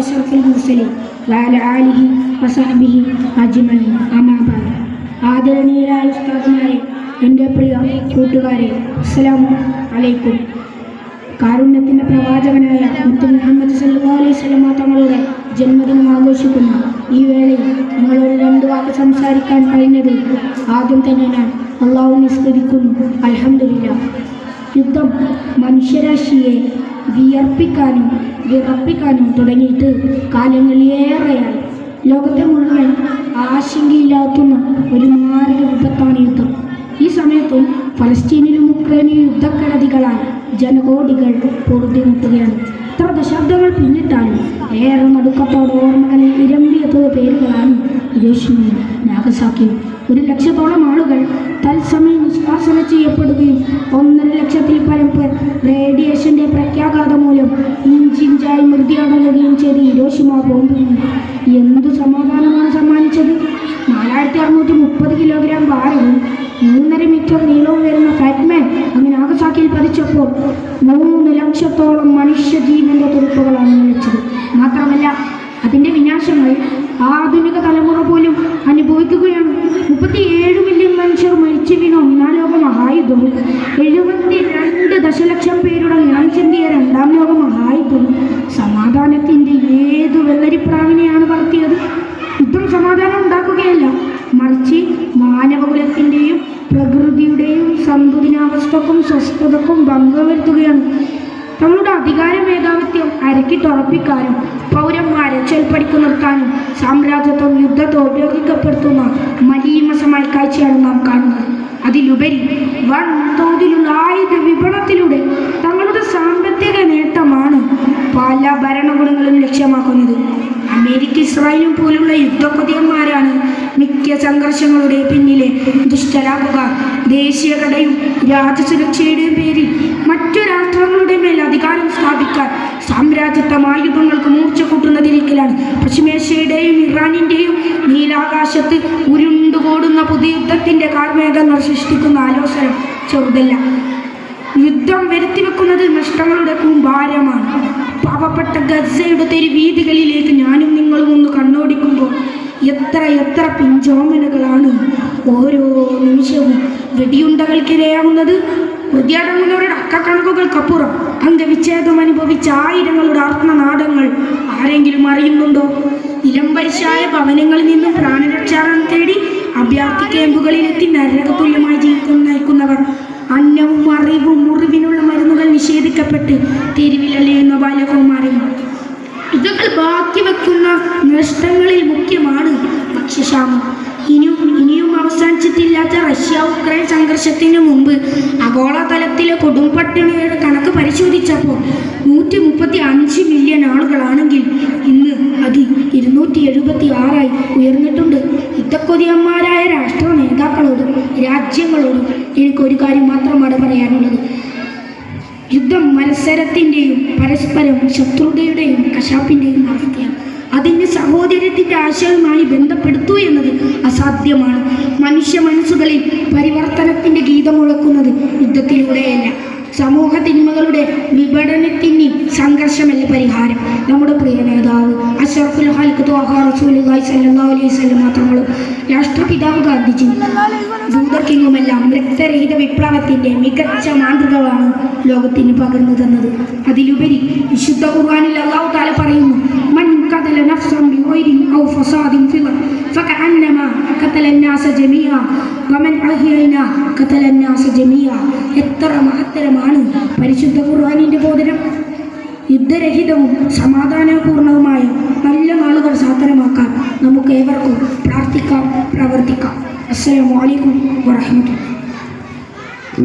أشرف المرسلين وعلى آله وصحبه أجمعين أما بعد ആദരണീയരായ ഉസ്താദ്മാരെ എൻ്റെ പ്രിയ കൂട്ടുകാരെ അസ്സലാമു അലൈക്കും കാരുണ്യത്തിൻ്റെ പ്രവാചകനായ മുത്തു മുഹമ്മദ് സല്ലല്ലാഹു അലൈഹി വസല്ലമ തങ്ങളുടെ ജന്മദിനം ആഘോഷിക്കുന്ന ഈ വേളയിൽ നിങ്ങളോട് രണ്ട് വാക്ക് സംസാരിക്കാൻ കഴിഞ്ഞത് ആദ്യം തന്നെ ഞാൻ അള്ളാഹുവിനെ സ്തുതിക്കുന്നു അൽഹംദുലില്ലാ യുദ്ധം മനുഷ്യരാശിയെ വിയർപ്പിക്കാനും വിറപ്പിക്കാനും തുടങ്ങിയിട്ട് കാലങ്ങളേറെയായി ലോകത്തെ മുഴുവൻ ആശങ്കയിലാത്തുന്ന ഒരു മാരക വിപത്താണ് യുദ്ധം. ഈ സമയത്തും ഫലസ്തീനിലും ഉക്രൈനിലും യുദ്ധക്കെടുതികളാൽ ജനകോടികൾ പൊറുതിമുട്ടുകയാണ് ഇത്ര ദശാബ്ദങ്ങൾ പിന്നിട്ടാലും ഏറെ നടുക്കത്തോടെ ഓർമ്മകളിൽ ഇരമ്പിയെത്തുന്ന പേരുകളാണ് ഹിരോഷിമയും നാഗസാക്കിയും ഒരു ലക്ഷത്തോളം ആളുകൾ തത്സമയം നിഷ്കാസനം ചെയ്യപ്പെടുകയും ഒന്നര ലക്ഷത്തിൽ പരം പേർ റേഡിയേഷന്റെ പ്രത്യാഘാതം മൂലം ഇഞ്ചിഞ്ചായി മൃതിയടങ്ങുകയും ചെയ്ത് ഹിരോഷിമ ബോംബിന് എന്ത് സമാധാനമാണ് സമ്മാനിച്ചത്? നാലായിരത്തി അറുന്നൂറ്റി മുപ്പത് കിലോഗ്രാം ഭാരവും മൂന്നര മീറ്റർ നീളവും വരുന്ന ഫാറ്റ്മാൻ അങ്ങനെ ആകസാക്കിയിൽ പതിച്ചപ്പോൾ മൂന്ന് ലക്ഷത്തോളം മനുഷ്യജീവന്റെ തുറുപ്പുകളാണ് നിലച്ചത്. മാത്രമല്ല അതിന്റെ വിനാശങ്ങൾ ആധുനിക തലമുറ പോലും അനുഭവിക്കുകയാണ്. മുപ്പത്തിയേഴ് മില്യൺ മനുഷ്യർ മരിച്ചു വീണ ഒന്നാം ലോക മഹായുദ്ധവും എഴുപത്തി രണ്ട് ദശലക്ഷം പേരുടെ ഞാൻ ചിന്തിയ രണ്ടാം ലോക മഹായുദ്ധവും സമാധാനത്തിന്റെ ഏതു വെള്ളരിപ്രാവിനെയാണ് വളർത്തിയത് യുദ്ധം സമാധാനം ഉണ്ടാക്കുകയല്ല. മറിച്ച് മാനവകുലത്തിന്റെയും പ്രകൃതിയുടെയും സന്തുലിനാവസ്ഥക്കും സ്വസ്ഥതക്കും ഭംഗം വരുത്തുകയാണ് നമ്മുടെ അധികാര മേധാവിത്വം അരക്കിട്ടുറപ്പിക്കാനും പൗരന്മാരെ ചെൽപ്പടിക്കു നിർത്താനും സാമ്രാജ്യത്വം യുദ്ധത്തെ ഉപയോഗിക്കപ്പെടുത്തുന്ന മലീമസമായ കാഴ്ചയാണ് നാം കാണുന്നത്. അതിലുപരി വൻ തോതിലുള്ള ആയുധ വിപണത്തിലൂടെ തങ്ങളുടെ സാമ്പത്തിക നേട്ടമാണ് പല ലക്ഷ്യമാക്കുന്നത് അമേരിക്ക ഇസ്രായേലും പോലുള്ള യുദ്ധക്കൊതിയന്മാരാണ് മിക്ക സംഘർഷങ്ങളുടെ പിന്നിലെ ദുഷ്ടരാകുക. ദേശീയതയും രാജ്യസുരക്ഷയുടെയും പേരിൽ മറ്റു രാഷ്ട്രങ്ങളുടെ മേൽ അധികാരം സ്ഥാപിക്കാൻ സാമ്രാജ്യത്വ ആയുധങ്ങൾക്ക് മൂർച്ച കൂട്ടുന്നതിലേക്കിലാണ് പശ്ചിമേഷ്യയുടെയും ഇറാനിന്റെയും നീലാകാശത്ത് ഉരുണ്ടുകൂടുന്ന പുതിയ യുദ്ധത്തിന്റെ കാർമേഘങ്ങൾ സൃഷ്ടിക്കുന്ന ആലോചന ചെറുതല്ല. യുദ്ധം വരുത്തിവെക്കുന്നത് നഷ്ടങ്ങളുടെ കൂമ്പാരമാണ്. ഗസയുടെ തെരുവീതികളിലേക്ക് ഞാനും നിങ്ങളും ഒന്ന് കണ്ണോടിക്കുമ്പോൾ എത്ര എത്ര പിഞ്ചോമനകളാണ് ഓരോ നിമിഷവും വെടിയുണ്ടകൾക്കിരയാവുന്നത്. ഹൃദയാടങ്ങളുടെ അക്കക്കണക്കുകൾക്കപ്പുറം അംഗവിച്ഛേദം അനുഭവിച്ച ആയിരങ്ങളുടെ അർത്ഥനാടങ്ങൾ ആരെങ്കിലും അറിയുന്നുണ്ടോ? ഇലംപരിശായ ഭവനങ്ങളിൽ നിന്നും പ്രാണരക്ഷാടനം തേടി അഭ്യർത്ഥി ക്യാമ്പുകളിലെത്തി നരകതുല്യമായി ജീവിതം നയിക്കുന്നവർ. അന്നവും അറിവും മുറിവിനുള്ള മരുന്നുകൾ നിഷേധിക്കപ്പെട്ട് തെരുവിലലിയുന്ന നഷ്ടങ്ങളിൽ മുഖ്യമാണ്. ഭക്ഷ്യക്ഷാമം ഇനിയും ഇനിയും അവസാനിച്ചിട്ടില്ലാത്ത റഷ്യ ഉക്രൈൻ സംഘർഷത്തിന് മുമ്പ് ആഗോളതലത്തിലെ കൊടും പട്ടിണിയുടെ കണക്ക് പരിശോധിച്ചപ്പോൾ നൂറ്റി മുപ്പത്തി അഞ്ച് മില്യൺ ആളുകളാണെങ്കിൽ ഇന്ന് അത് ഇരുന്നൂറ്റി എഴുപത്തി ആറായി ഉയർന്നിട്ടുണ്ട്. യുദ്ധക്കൊതിയന്മാരായ രാഷ്ട്ര നേതാക്കളോടും രാജ്യങ്ങളോടും എനിക്കൊരു കാര്യം മാത്രമാണ് പറയാനുള്ളത്. യുദ്ധം മത്സരത്തിന്റെയും പരസ്പരം ശത്രുതയുടെയും കശാപ്പിന്റെയും അവസ്ഥയാണ്. അതിന് സഹോദര്യത്തിന്റെ ആശയവുമായി ബന്ധപ്പെടുത്തൂ എന്നത് അസാധ്യമാണ്. മനുഷ്യ മനസ്സുകളിൽ പരിവർത്തനത്തിന്റെ ഗീതം മുഴക്കുന്നത് യുദ്ധത്തിലൂടെയല്ല. സമൂഹ തിന്മകളുടെ വിഘടനത്തിന് സംഘർഷമല്ല പരിഹാരം. നമ്മുടെ പ്രിയ നേതാവ് അഷറഫുൽ ഹാൽക്ക് ത്വാഹ സ്വല്ലല്ലാഹു അലൈഹി രാഷ്ട്രപിതാവ് ഗാന്ധിജി ലൂതർ കിങ്ങുമെല്ലാം രക്തരഹിത വിപ്ലവത്തിന്റെ മികച്ച മാതൃകകളാണ് ലോകത്തിന് പകർന്നു തന്നത്. അതിലുപരി വിശുദ്ധ അള്ളാഹു ബിഗൈരി ഔ ഫസാദിൻ ഫിൽ ഫകഅന്നമാ ഖതല الناس ജമീഅ വമൻ അഹ്യൈനാ ഖതല الناس ജമീഅ എത്ര മഹത്തരമാണ് പരിശുദ്ധ ഖുർആനിന്റെ ബോധനം യുദ്ധരഹിതവും സമാധാനപൂർണവുമായ നല്ല നാളുകൾ സാധനമാക്കാൻ നമുക്ക് ഏവർക്കും പ്രാർത്ഥിക്കാം പ്രവർത്തിക്കാം അസ്സലാമു അലൈക്കും വറഹ്മത്തുള്ളാഹി